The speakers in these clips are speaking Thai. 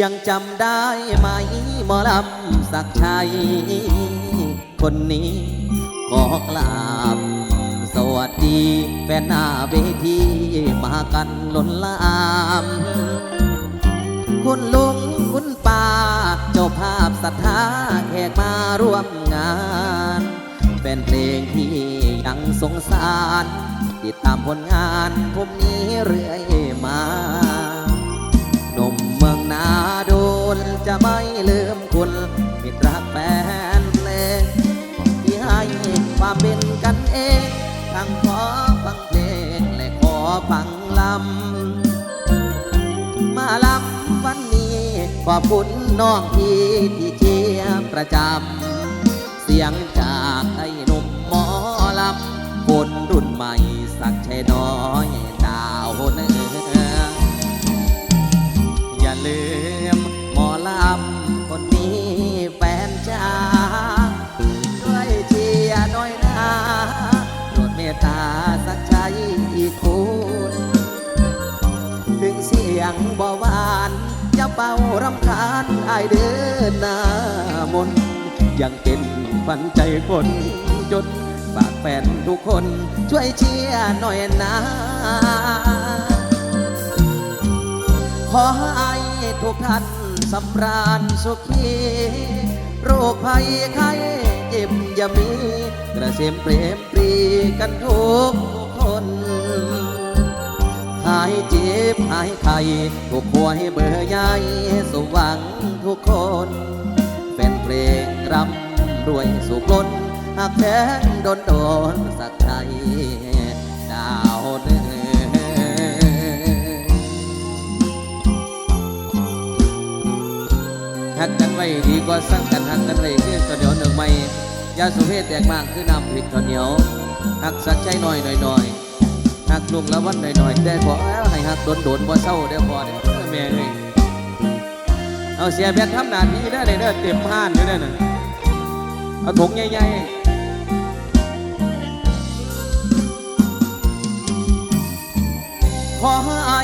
ยังจำได้ไหมหมอลำสักชัย คนนี้ขอกราบ สวัสดีแฟนหน้าเวทีมากันล้นลาม คุณลุงคุณป้าเจ้าภาพศรัทธาแขกมาร่วมงาน เป็นเพลงที่ยังสงสาร ติดตามผลงานผมนี้เรื่อยมาหนุ่มเมืองนา นจะไม่ลืมคุณมิตรรักแฟนเพลงที่ให้ความเป็นกันเอง ทั้งขอฟังเพลงและขอฟังลำ มาลำวันนี้ขอบคุณน้องพี่ที่เชียร์ประจำ เสียงจากาญอายเดินหน้ามนยังเป็นฝันใจคนจนฝากแฟนทุกคนช่วยเชียร์หน่อยนะ ขอให้ทุกท่านสำราญสุขีโรคภัยไข้เจ็บอย่ามี กระเสมเปรมปรีกันทุกคนายเจ็บหายไข้ทุกหวให้เบื่อใหญ่สมหวังทุกคน แฟนเพลงรำรวยสุขล้นหากแท้งโดนโดนสักใจดาวเนื้อหักกันไว้ดีกว่าสั่งกันหักกันไว้คือข้าวเหนียวหนึ่งไม่ยาสุเพศแตกมากคือนำพริกข้าวเหนียวหักสักใจหน่อยหน่อยหน่อย หักลุงละวันหน่อยๆแต่พอแล้วให้หักโดนโดนๆบ่เศร้าเดี๋ยวพอเดี๋ยวแม่เอ้ยเอาเสียแบกทำหน้าทีได้เลยเด้อเต็มห้านอยู่เด้อน่ะเอาถุงใหญ่ๆขอให้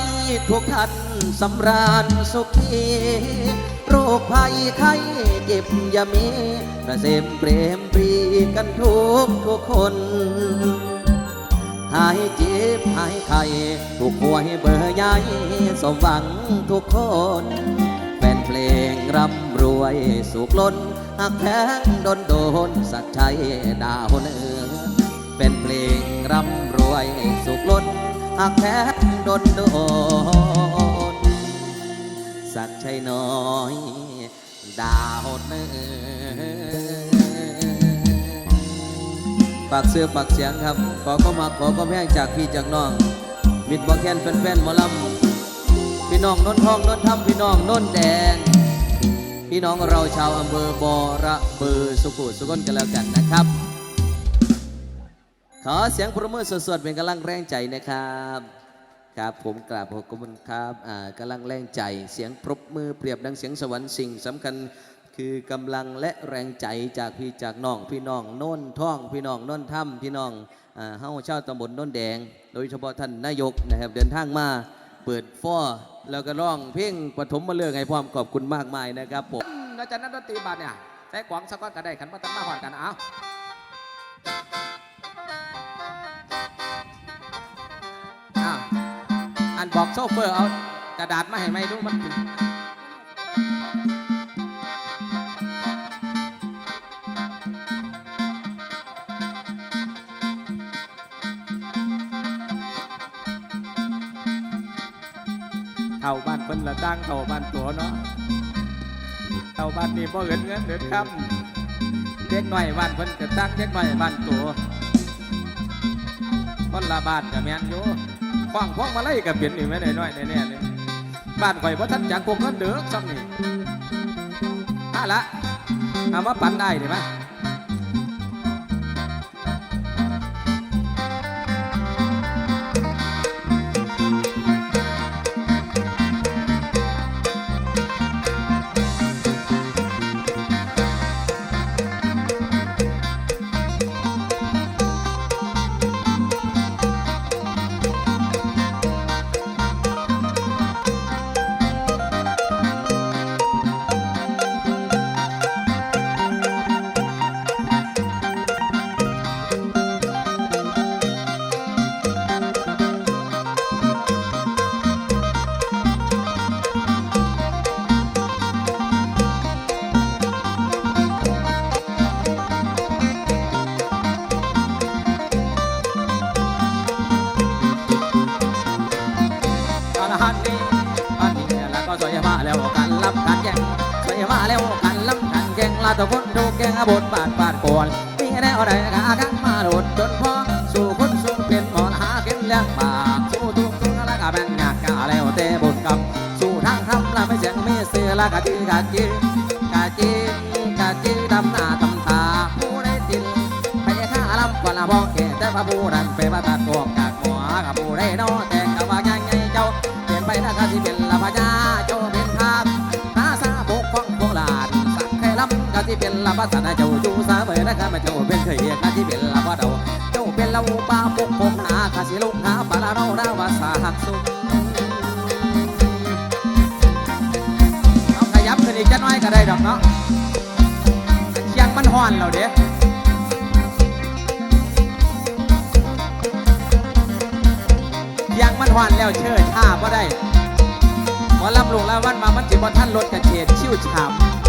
ทุกท่านสำราญสุขีโรคภัยไข้เจ็บอย่ามีกระเสมเปรมปรีกันทุกทุกคน หายเจ็บหายไข้ทุกหัวให้เบอร์ใหญ่สมหวังทุกคนแฟนเพลงร่ำรวยสุขล้นหักแพงโดนโดนสักชัยดาวเนือเป็นเพลงร่ำรวยสุขล้นหักแพงโดนโดนสักชัยน้อยดาวเนือ ฝากเสื้อฝากเสียงครับ ขอก็มาขอก็แพงจากพี่จากน้องมิดบอแคนแฟนๆหมอลำพี่น้องนนทองนนทำพี่น้องนนแดง พี่น้องเราชาวอำเภอบอระเบือสุขุสุกนกันแล้วกันนะครับ ขอเสียงปรบมือสดๆเป็นกำลังแรงใจนะครับครับผมกราบขอบคุณครับอ่ากำลังแรงใจเสียงปรบมือเปรียบดังเสียงสวรรค์สิ่งสำคัญ คือกำลังและแรงใจจากพี่จากน้องพี่น้องโน่นท่อง พี่น้องโน่นถ้ำพี่น้องเฮ้าเช่าตำบลโน่นแดง โดยเฉพาะท่านนายกนะครับเดินทางมาเปิดฟอแล้วก็ร้องเพลงปฐมมาเลือกให้พร้อมขอบคุณมากมายนะครับผมอาจารย์นักดนตรีบัตรเนี่ยใส่กวางสักก้อนก็ได้ขันมาตั้งมาหอดกันเอาอ้าวอันบอกโซเฟอร์เอากระดาษมาให้ไหมดูมัน เท่าบ้านเพิ่นละตั้งเท่าบ้านตัวเนาะเท่าบ้านนี้บ่เงินเงินเดือนคำเด็กหน่อยบ้านเพิ่นก็ตั้งเด็กหน่อยบ้านตัวคนละบ้านก็แม่นอยู่ขว้างพวงมาไล่ก็เปลี่ยนนี่แม่นน้อยแน่ๆเลยบ้านข่อยบ่ทันจักพวกเงินเด้อซ้ำนี่เอาละเอามาปั่นได้ได้ไหม แกงบทบาดบาดปวนมีแนวไรกากันมาหโดดจนพอสู่คนสู่เปลี่ยนหมอนหาเกินเลี้ยงปากสู้ทุกทุกละวก็แบ่งงานกกาแล้วเตบุญกับสู่ทางทำละไม่เสียงมีเสือละกะจีกะจีกะจีกะจีดำหน้าดำตาผู้ได้ตินไปข้าลำกว่าละบอกเกแต่พระผู้นั้นไปประทัดกวกกากหัวกับผู้ได้นอแต่กับว่ายังไงเจ้าเปลี่ยนไปนะกะจีเป็นละพญา็นลาบาสนาเจ้าจูสาเมยนะครับเจ้าเป็นเคยเรียกนะที่เป็นลาบาเดาเจ้าเป็นลาป้าปุกปกนาคาสิลุงหาปลาเราดาวาสาหักสุดเอาขยับขึ้นอีกจะน้อยก็ได้ดอกเนาะเชียงมันห่อนเราเด้เชีงมันห่อนแล้วเชิดท่าก็ได้หมรับลูกแล้ววันมามันจิบอลท่านรถกระเฉดชิวฉ่ำ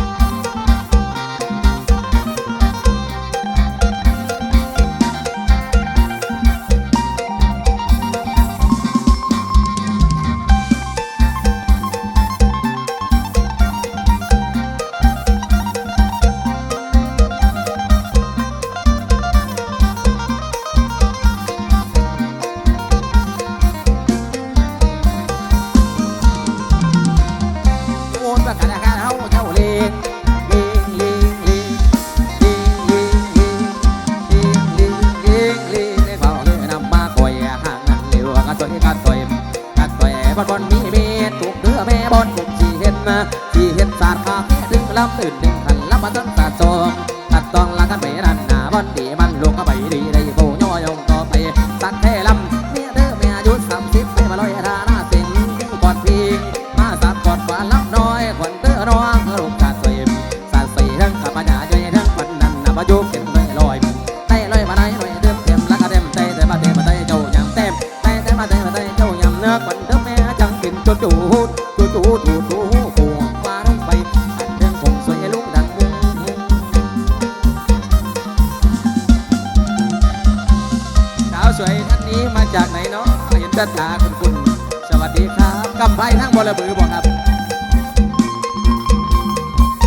ทั้งบอระบือบอกครับ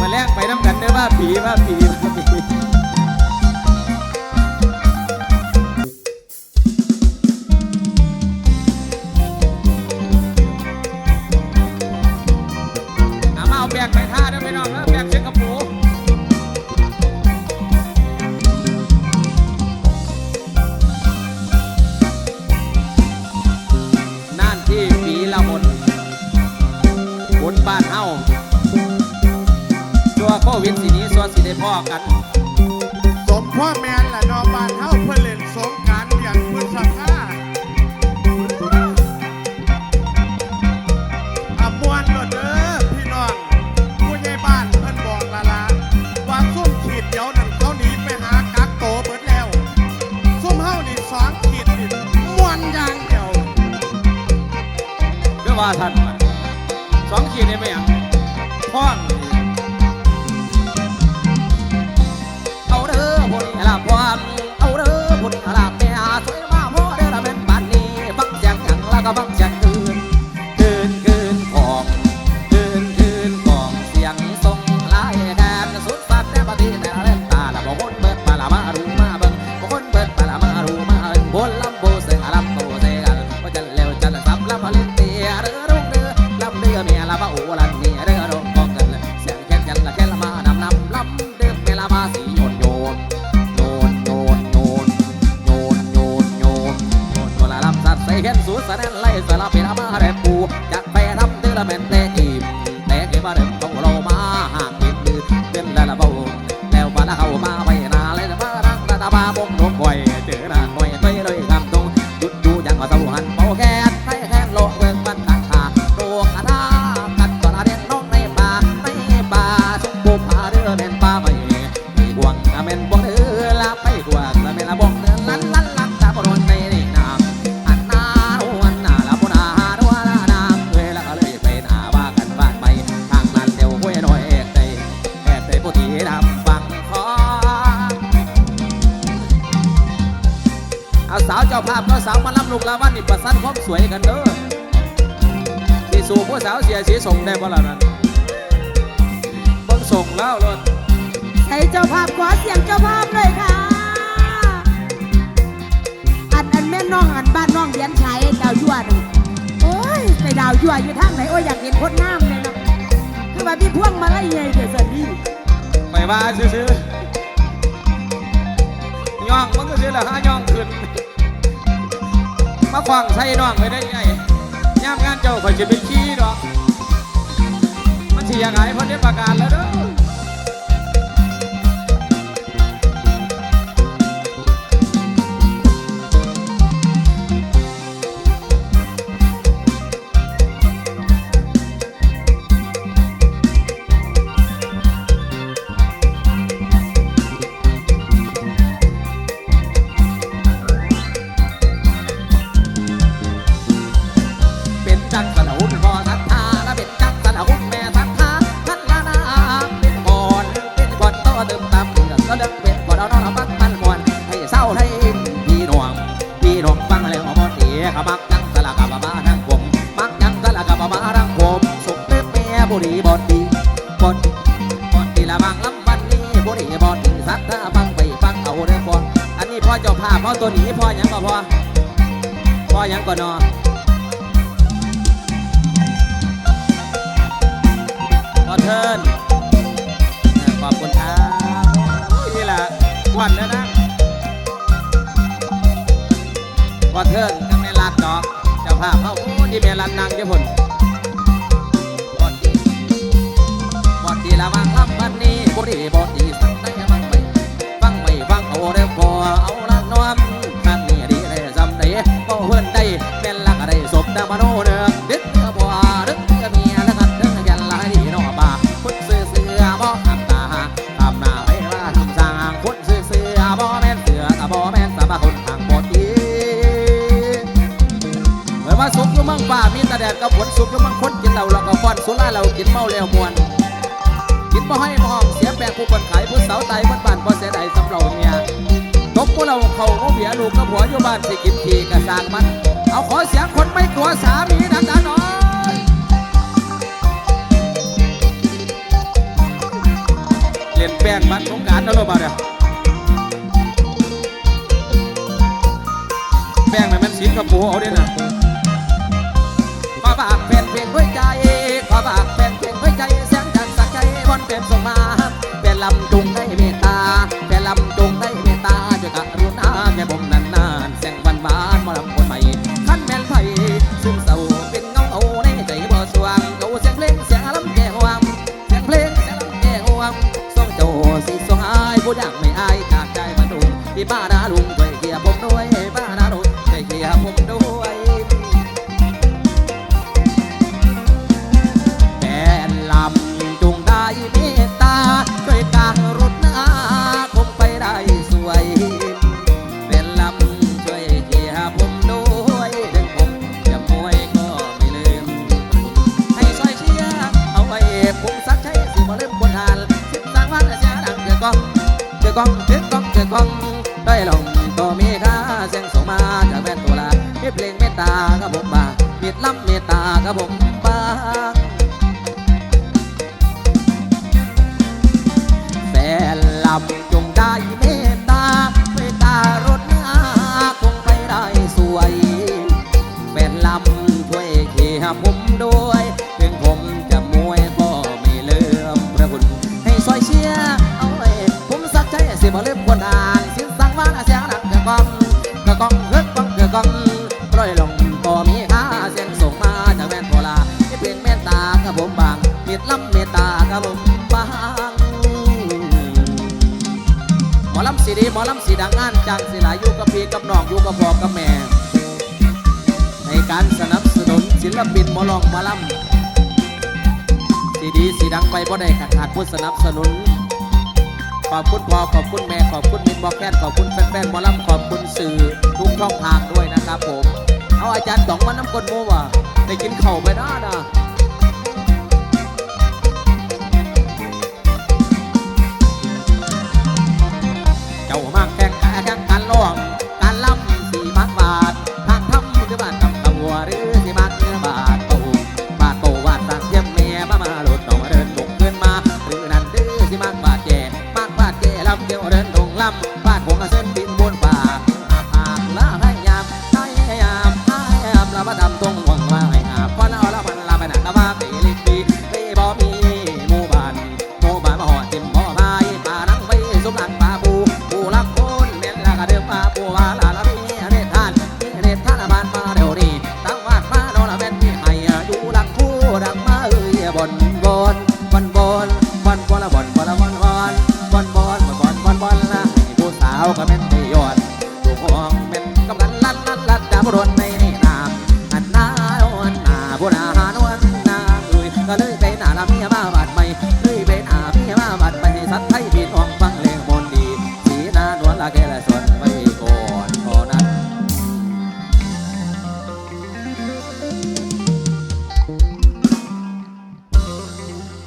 มาแลกไปน้ำกันเด้อว่าผีว่าผีว่าผี ตัวโควิดสีนี้ส่วนสีได้พ่อกัน สมพ่อแม่นละนอบ้าน ประสันความสวยกันเด้อที่สู่ผู้สาวเสียสีส่งได้บ่ล่ะนั่นเบิ่งส่งแล้วรถใส่เจ้าภาพขอเสียงเจ้าภาพเลยค่ะ อันอันแม่น้องอันบ้านน้องเลี้ยงชายดาวยั่วดโอ้ยไปดาวยั่วอยู่ทางไหนโอ้ยอยากเห็นคน้ำเลยนะคือว่าพี่พ่วงมาไล่ใหญ่เดี๋ยวสัสดีไปว่าซื้อย่องมันก็เสียละห้าย่องขึ้น มาฟังใส่น้องไปได้ไงย่ามงานเจ้าคอยจะเป็นขี้ดอก มันสิยังไงเพิ่นได้ประกาศแล้วเด้อ บุรีบอดดีบอดบอดีละบางลำบันนี้บุรีบอดีศรัทธาฟังไปฟังเอาเรื่องบอลอันนี้พ่อเจ้าภาพพ่อตัวนี้พ่อยังก็พ่อพ่อยังก็นอขอเทินขอบคุณครับนี่แหละควันนะนะขอเทินก็ไม่รัดดอกเจ้าภาพเขาโอ้ที่เมรันนางเจ้าผล กินเมาแล้วมวน กินบ่ให้บ่ห้องเสียแปลงผู้คนขายผู้สาวไตบ้านบ้านบ่เสียดสำเราเนี่ยตกพวกเราเขาเขาเบียลูกกับผัวอยู่บ้านสิกินทีกระสร้างมัน เอาขอเสียงคนไม่กลัวสามีดังๆหน่อยเล่นแป้งมันสงการนะลูกบ่าวเนี่ยแป้งมันมันสีกระปูเอาเด้นะขอฝากแฟนเพลงด้วยใจขอฝาก เป็นสมาเป็นลำจุงได้เม ศิลปินหมอลองหมอลำสีดีสีดังไปบ่ได้ขาดขาดผู้สนับสนุน ขอบคุณพ่อขอบคุณแม่ขอบคุณมินบอกแคนขอบคุณแฟนๆหมอลำขอบคุณสื่อทุกช่องทางด้วยนะครับผม เอาอาจารย์สองมาน้ำกลโมว่ะได้กินเข่าไปนะนะ